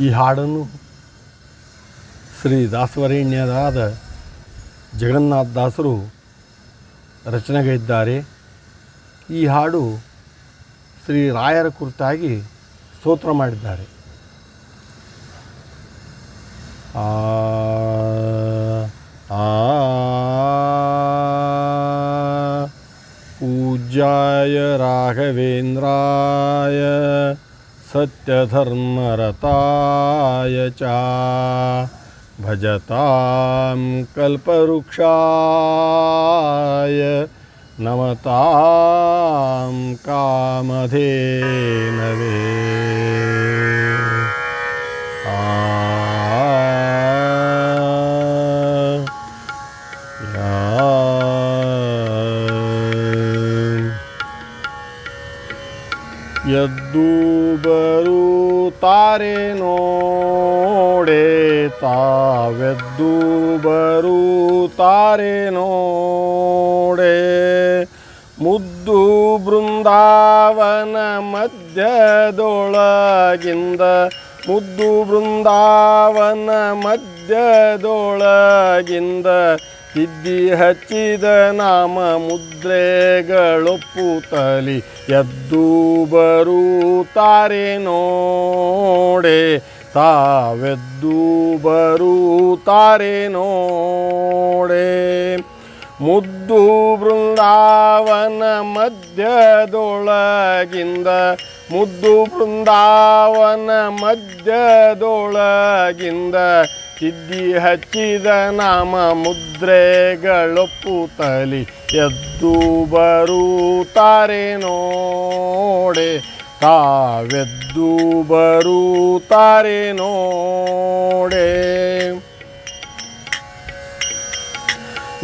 ಈ ಹಾಡನ್ನು ಶ್ರೀ ದಾಸವರೇಣ್ಯರಾದ ಜಗನ್ನಾಥ ದಾಸರು ರಚನೆಗೈದ್ದಾರೆ ಈ ಹಾಡು ಶ್ರೀ ರಾಯರ ಕುರಿತಾಗಿ ಸ್ತೋತ್ರ ಮಾಡಿದ್ದಾರೆ ಆ ಆ पूज्याय राघवेन्द्राय सत्यधर्मरताय च भजतां कल्पवृक्षाय नमतां कामधेनवे। ಎದ್ದು ಬರುತ್ತಾರೆ ನೋಡೆ ತಾವೆದ್ದು ಬರುತ್ತಾರೆ ನೋಡೆ. ಮುದ್ದು ಬೃಂದಾವನ ಮಧ್ಯದೊಳಗಿಂದ ಮುದ್ದು ಬೃಂದಾವನ ಮಧ್ಯದೊಳಗಿಂದ ತಿದ್ದಿ ಹಚ್ಚಿದ ನಾಮ ಮುದ್ರೆಗಳೊಪ್ಪುತ್ತಲಿ ಎದ್ದು ಬರುತ್ತಾರೆ ನೋಡೆ ತಾವೆದ್ದು ಬರುತ್ತಾರೆ ನೋಡೆ. ಮುದ್ದು ಬೃಂದಾವನ ಮಧ್ಯದೊಳಗಿಂದ, ಮುದ್ದು ಬೃಂದಾವನ ಮಧ್ಯದೊಳಗಿಂದ ತಿದ್ದಿ ಹಚ್ಚಿದ ನಾಮ ಮುದ್ರೆಗಳೊಪ್ಪುತ್ತಲಿ, ಎದ್ದು ಬರುತ್ತಾರೆ ನೋಡೆ, ತಾವೆದ್ದು ಬರುತ್ತಾರೆ ನೋಡೆ.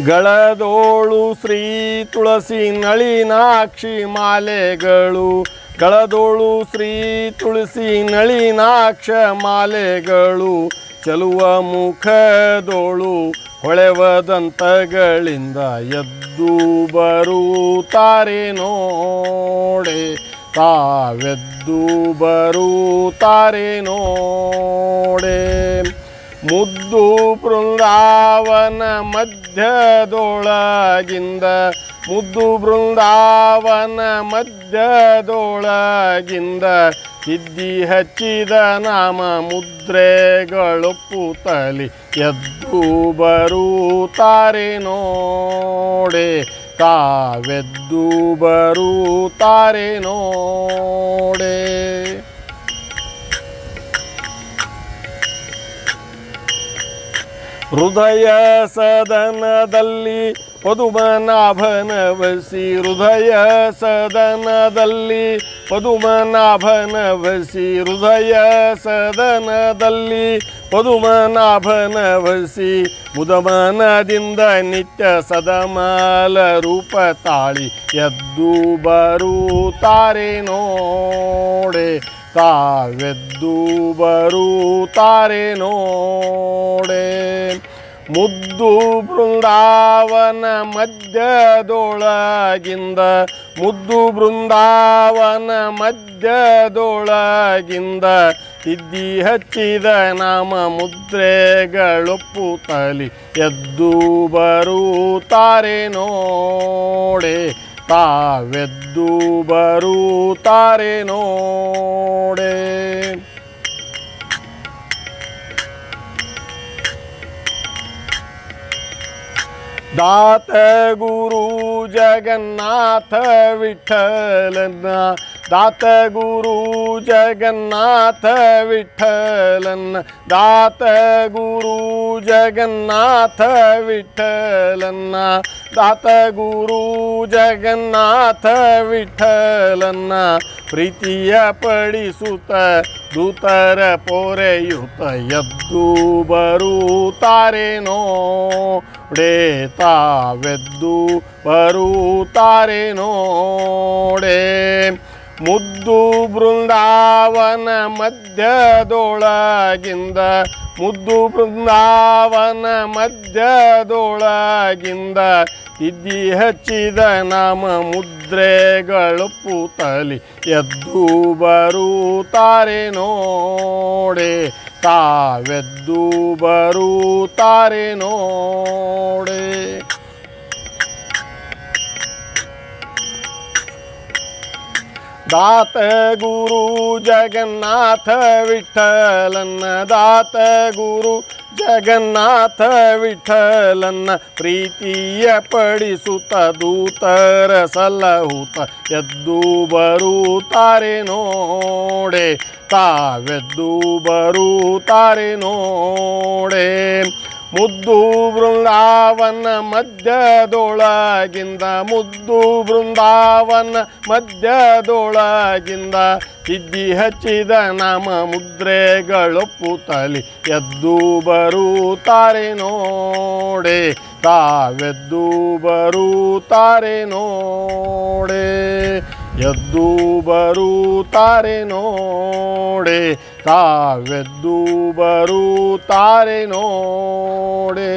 ಗಳದೋಳು ಶ್ರೀ ತುಳಸಿ ನಳಿನಾಕ್ಷಿ ಮಾಲೆಗಳು. ಗಳದೋಳು ಶ್ರೀ ತುಳಸಿ ನಳಿನಾಕ್ಷ ಮಾಲೆಗಳು. ಚಲುವ ಮುಖದೋಳು ಹೊಳೆವದಂತಗಳಿಂದ ಎದ್ದು ಬರುತ್ತಾರೆ ನೋಡೆ. ತಾವೆದ್ದು ಬರುತ್ತಾರೆ ನೋಡೆ. ಮುದ್ದು ಬೃಂದಾವನ ಮಧ್ಯದೊಳಗಿಂದ, ಮುದ್ದು ಬೃಂದಾವನ ಮಧ್ಯದೊಳಗಿಂದ ಸಿದ್ಧಿ ಹಚ್ಚಿದ ನಾಮ ಮುದ್ರೆಗಳೊಪ್ಪುತ್ತಲಿ ಎದ್ದು ಬರುತ್ತಾರೆ ನೋಡೆ ತಾವೆದ್ದು ಬರುತ್ತಾರೆ ನೋಡೆ. ಹೃದಯ ಸದನದಲ್ಲಿ ಪದುಮನಾಭನವಸಿ ಹೃದಯ ಸದನದಲ್ಲಿ ಪದುಮನಾಭನವಸಿ ಹೃದಯ ಸದನದಲ್ಲಿ ಪದುಮನಾಭನವಸಿ ಮುದಮನದಿಂದ ನಿತ್ಯ ಸದಮಾಲ ರೂಪ ತಾಳಿ ಎದ್ದು ಬರುತ್ತಾರೆ ನೋಡೆ ತಾವೆದ್ದು ಬರುತ್ತಾರೆ ನೋಡೆ. ಮುದ್ದು ಬೃಂದಾವನ ಮಧ್ಯದೊಳಗಿಂದ, ಮುದ್ದು ಬೃಂದಾವನ ಮಧ್ಯದೊಳಗಿಂದ ತಿದ್ದಿ ಹಚ್ಚಿದ ನಾಮ ಮುದ್ರೆಗಳೊಪ್ಪುತ್ತಲಿ ಎದ್ದು ಬರುತ್ತಾರೆ ನೋಡೆ. ತಾವೆದ್ದು ಬರುತ್ತಾರೆ ನೋಡೆ. ದಾತ ಗುರು ಜಗನ್ನಾಥ ವಿಠಲನ. ದಾತ ಗುರು ಜಗನ್ನಾಥ ವಿಠಲನ. ದಾತ ಗುರು ಜಗನ್ನಾಥ ವಿಠಲನ್ನ ದಾತ ಗುರು ಜಗನ್ನಾಥ ವಿಠಲನ್ನ ಪ್ರೀತಿಯ ಪಡಿಸುತ್ತ ದೂತರ ಎದ್ದು ಬರುತ್ತಾರೆ ನೋಡೆ ತಾವೆದ್ದು ಬರುತ್ತಾರೆ ನೋಡೆ. ಮುದ್ದು ಬೃಂದಾವನ ಮಧ್ಯದೊಳಗಿಂದ, ಮುದ್ದು ಬೃಂದಾವನ ಮಧ್ಯದೊಳಗಿಂದ ಇದ್ದಿ ಹಚ್ಚಿದ ನಮ್ಮ ಮುದ್ರೆಗಳು ಪೂತಲಿ, ಎದ್ದು ಬರುತ್ತಾರೆ ನೋಡೆ. ತಾವೆದ್ದು ಬರುತ್ತಾರೆ ನೋಡೆ. ದಾತ ಗುರು ಜಗನ್ನಾಥ ವಿಠಲನ್ನ ದಾತ ಗುರು ಜಗನ್ನಾಥ ವಿಠಲನ್ನ ಪ್ರೀತಿಯ ಪಡಿಸುತ್ತ ದೂತರ ಸಲಹುತ ಎದ್ದು ಬರುತ್ತಾರೆ ನೋಡೆ ತಾವೆದ್ದು ಬರುತ್ತಾರೆ ನೋಡೆ ಮುದ್ದು ಬೃಂದಾವನ ಮಧ್ಯದೊಳಗಿಂದ, ಮುದ್ದು ಬೃಂದಾವನ ಮಧ್ಯದೊಳಗಿಂದ ಇದ್ದಿ ಹಚ್ಚಿದ ನಾಮ ಮುದ್ರೆಗಳೊಪ್ಪುತ್ತಲಿ ಎದ್ದು ಬರುತ್ತಾರೆ ನೋಡೆ, ತಾವೆದ್ದು ಬರುತ್ತಾರೆ ನೋಡೆ, ಎದ್ದು ಬರುತ್ತಾರೆ ನೋಡೆ. ತಾವೆದ್ದು ಬರುತ್ತಾರೆ ನೋಡೇ.